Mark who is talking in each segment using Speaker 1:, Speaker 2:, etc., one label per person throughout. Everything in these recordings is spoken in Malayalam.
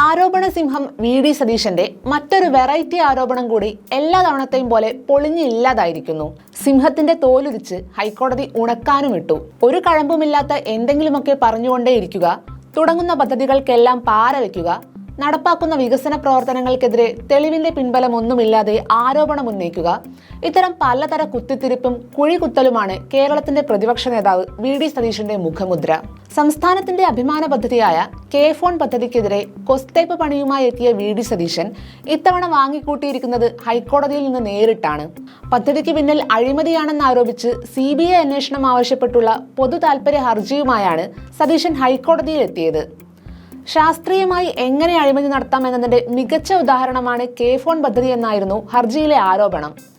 Speaker 1: ആരോപണ സിംഹം വി ഡി സതീശന്റെ മറ്റൊരു വെറൈറ്റി ആരോപണം കൂടി എല്ലാ തവണത്തെയും പോലെ പൊളിഞ്ഞില്ലാതായിരിക്കുന്നു. സിംഹത്തിന്റെ തോലുരിച്ച് ഹൈക്കോടതി ഉണക്കാനും ഇട്ടു. ഒരു കഴമ്പുമില്ലാത്ത എന്തെങ്കിലുമൊക്കെ പറഞ്ഞുകൊണ്ടേയിരിക്കുക തുടങ്ങുന്ന പദ്ധതികൾക്കെല്ലാം പാര വയ്ക്കുക നടപ്പാക്കുന്ന വികസന പ്രവർത്തനങ്ങൾക്കെതിരെ തെളിവിന്റെ പിൻബലമൊന്നുമില്ലാതെ ആരോപണം ഉന്നയിക്കുക ഇത്തരം പലതര കുത്തിത്തിരിപ്പും കുഴികുത്തലുമാണ് കേരളത്തിന്റെ പ്രതിപക്ഷ നേതാവ് വി ഡി സതീഷിന്റെ മുഖമുദ്ര. സംസ്ഥാനത്തിന്റെ അഭിമാന പദ്ധതിയായ കെ ഫോൺ പദ്ധതിക്കെതിരെ കൊസ്തേപ്പ് പണിയുമായി എത്തിയ വി ഡി സതീശൻ ഇത്തവണ വാങ്ങിക്കൂട്ടിയിരിക്കുന്നത് ഹൈക്കോടതിയിൽ നിന്ന് നേരിട്ടാണ്. പദ്ധതിക്ക് പിന്നിൽ അഴിമതിയാണെന്ന് ആരോപിച്ച് സി ബി ഐ അന്വേഷണം ആവശ്യപ്പെട്ടുള്ള പൊതു താൽപര്യ ഹർജിയുമായാണ് സതീശൻ ഹൈക്കോടതിയിൽ എത്തിയത്. ശാസ്ത്രീയമായി എങ്ങനെ അഴിമതി നടത്താം എന്നതിന്റെ മികച്ച ഉദാഹരണമാണ് കെ ഫോൺ പദ്ധതി എന്നായിരുന്നു ഹർജിയിലെ ആരോപണം.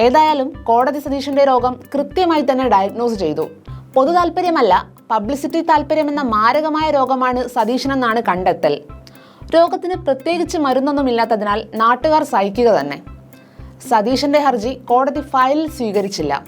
Speaker 1: ഏതായാലും കോടതി സതീഷിന്റെ രോഗം കൃത്യമായി തന്നെ ഡയഗ്നോസ് ചെയ്തു. പൊതു താല്പര്യമല്ല പബ്ലിസിറ്റി താല്പര്യം എന്ന മാരകമായ രോഗമാണ് സതീഷിനെന്നാണ് കണ്ടെത്തൽ. രോഗത്തിന് പ്രത്യേകിച്ച് മരുന്നൊന്നുമില്ലാത്തതിനാൽ നാട്ടുകാർ സഹിക്കുക തന്നെ. സതീഷിന്റെ ഹർജി കോടതി ഫയലിൽ സ്വീകരിച്ചില്ല.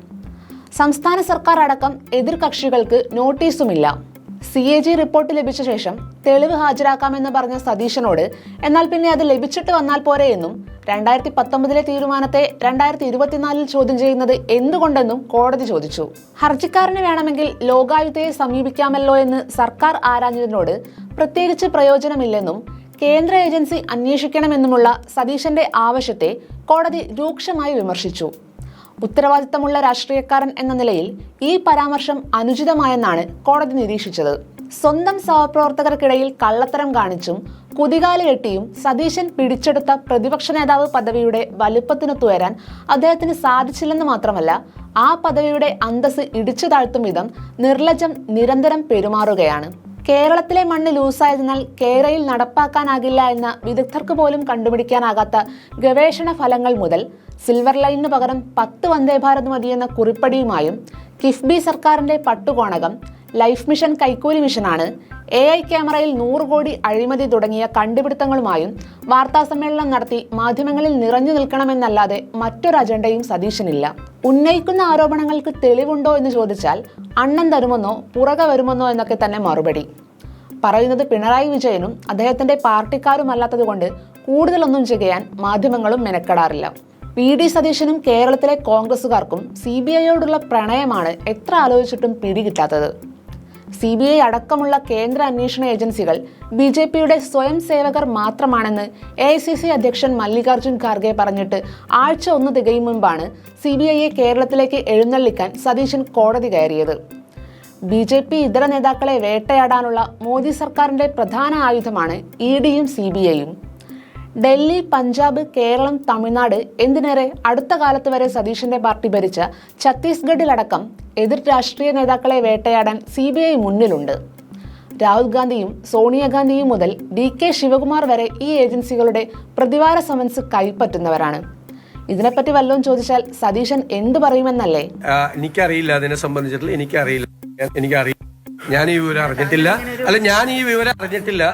Speaker 1: സംസ്ഥാന സർക്കാർ അടക്കം എതിർകക്ഷികൾക്ക് നോട്ടീസുമില്ല. സി എ ജി റിപ്പോർട്ട് ലഭിച്ച ശേഷം തെളിവ് ഹാജരാക്കാമെന്ന് പറഞ്ഞ സതീശനോട് എന്നാൽ പിന്നെ അത് ലഭിച്ചിട്ട് വന്നാൽ പോരെ എന്നും രണ്ടായിരത്തി പത്തൊമ്പതിലെ തീരുമാനത്തെ രണ്ടായിരത്തി ഇരുപത്തിനാലിൽ ചോദ്യം ചെയ്യുന്നത് എന്തുകൊണ്ടെന്നും കോടതി ചോദിച്ചു. ഹർജിക്കാരന് വേണമെങ്കിൽ ലോകായുക്തയെ സമീപിക്കാമല്ലോ എന്ന് സർക്കാർ ആരാഞ്ഞതിനോട് പ്രത്യേകിച്ച് പ്രയോജനമില്ലെന്നും കേന്ദ്ര ഏജൻസി അന്വേഷിക്കണമെന്നുമുള്ള സതീശന്റെ ആവശ്യത്തെ കോടതി രൂക്ഷമായി വിമർശിച്ചു. ഉത്തരവാദിത്തമുള്ള രാഷ്ട്രീയക്കാരൻ എന്ന നിലയിൽ ഈ പരാമർശം അനുചിതമായെന്നാണ് കോടതി നിരീക്ഷിച്ചത്. സ്വന്തം സഹപ്രവർത്തകർക്കിടയിൽ കള്ളത്തരം കാണിച്ചും കുതികാൽ കെട്ടിയും സതീശൻ പിടിച്ചെടുത്ത പ്രതിപക്ഷ നേതാവ് പദവിയുടെ വലുപ്പത്തിനൊത്തുയരാൻ അദ്ദേഹത്തിന് സാധിച്ചില്ലെന്ന് മാത്രമല്ല ആ പദവിയുടെ അന്തസ് ഇടിച്ചു താഴ്ത്തും വിധം നിർലജ്ജം നിരന്തരം പെരുമാറുകയാണ്. കേരളത്തിലെ മണ്ണ് ലൂസായതിനാൽ കേരയിൽ നടപ്പാക്കാനാകില്ല എന്ന വിദഗ്ധർക്ക് പോലും കണ്ടുപിടിക്കാനാകാത്ത ഗവേഷണ ഫലങ്ങൾ മുതൽ സിൽവർ ലൈനിന് പകരം പത്ത് വന്ദേ ഭാരത് മതിയെന്ന കുറിപ്പടിയുമായും കിഫ്ബി സർക്കാരിന്റെ പട്ടുകോണകം ലൈഫ് മിഷൻ കൈക്കൂലി മിഷനാണ് എ ഐ ക്യാമറയിൽ നൂറ് കോടി അഴിമതി തുടങ്ങിയ കണ്ടുപിടുത്തങ്ങളുമായും വാർത്താസമ്മേളനം നടത്തി മാധ്യമങ്ങളിൽ നിറഞ്ഞു നിൽക്കണമെന്നല്ലാതെ മറ്റൊരു അജണ്ടയും സതീശനില്ല. ഉന്നയിക്കുന്ന ആരോപണങ്ങൾക്ക് തെളിവുണ്ടോ എന്ന് ചോദിച്ചാൽ അണ്ണൻ തരുമെന്നോ പുറകെ വരുമെന്നോ എന്നൊക്കെ തന്നെ മറുപടി. പറയുന്നത് പിണറായി വിജയനും അദ്ദേഹത്തിന്റെ പാർട്ടിക്കാരുമല്ലാത്തതുകൊണ്ട് കൂടുതലൊന്നും ചെയ്യാൻ മാധ്യമങ്ങളും മെനക്കെടാറില്ല. വി ഡി സതീശനും കേരളത്തിലെ കോൺഗ്രസുകാർക്കും സി ബി ഐയോടുള്ള പ്രണയമാണ് എത്ര ആലോചിച്ചിട്ടും പിടികിട്ടാത്തത്. സി ബി ഐ അടക്കമുള്ള കേന്ദ്ര അന്വേഷണ ഏജൻസികൾ ബി ജെ പിയുടെ സ്വയം സേവകർ മാത്രമാണെന്ന് എ ഐ സി സി അധ്യക്ഷൻ മല്ലികാർജുൻ ഖാർഗെ പറഞ്ഞിട്ട് ആഴ്ച ഒന്ന് തികയും മുൻപാണ് സി ബി ഐയെ കേരളത്തിലേക്ക് എഴുന്നള്ളിക്കാൻ സതീശൻ കോടതി കയറിയത്. ബി ജെ പി ഇതര നേതാക്കളെ വേട്ടയാടാനുള്ള മോദി സർക്കാരിന്റെ പ്രധാന ആയുധമാണ് ഇ ഡിയും സി ബി ഐയും. ഡൽഹി പഞ്ചാബ് കേരളം തമിഴ്നാട് എന്തിനേറെ അടുത്ത കാലത്ത് വരെ സതീഷിന്റെ പാർട്ടി ഭരിച്ച ഛത്തീസ്ഗഡിലടക്കം എതിർ രാഷ്ട്രീയ നേതാക്കളെ വേട്ടയാടാൻ സി ബി ഐ മുന്നിലുണ്ട്. രാഹുൽ ഗാന്ധിയും സോണിയാഗാന്ധിയും മുതൽ ഡി കെ ശിവകുമാർ വരെ ഈ ഏജൻസികളുടെ പ്രതിവാര സമൻസ് കൈപ്പറ്റുന്നവരാണ്. ഇതിനെപ്പറ്റി വല്ലതും ചോദിച്ചാൽ സതീശൻ എന്തു പറയുമെന്നല്ലേ?
Speaker 2: എനിക്കറിയില്ല. അതിനെ സംബന്ധിച്ചിട്ടുള്ള എനിക്കറിയില്ല. എനിക്കറിയില്ല. ഞാൻ ഈ വിവരം അറിഞ്ഞിട്ടില്ല. അല്ല ഞാൻ ഈ വിവരം അറിഞ്ഞിട്ടില്ല.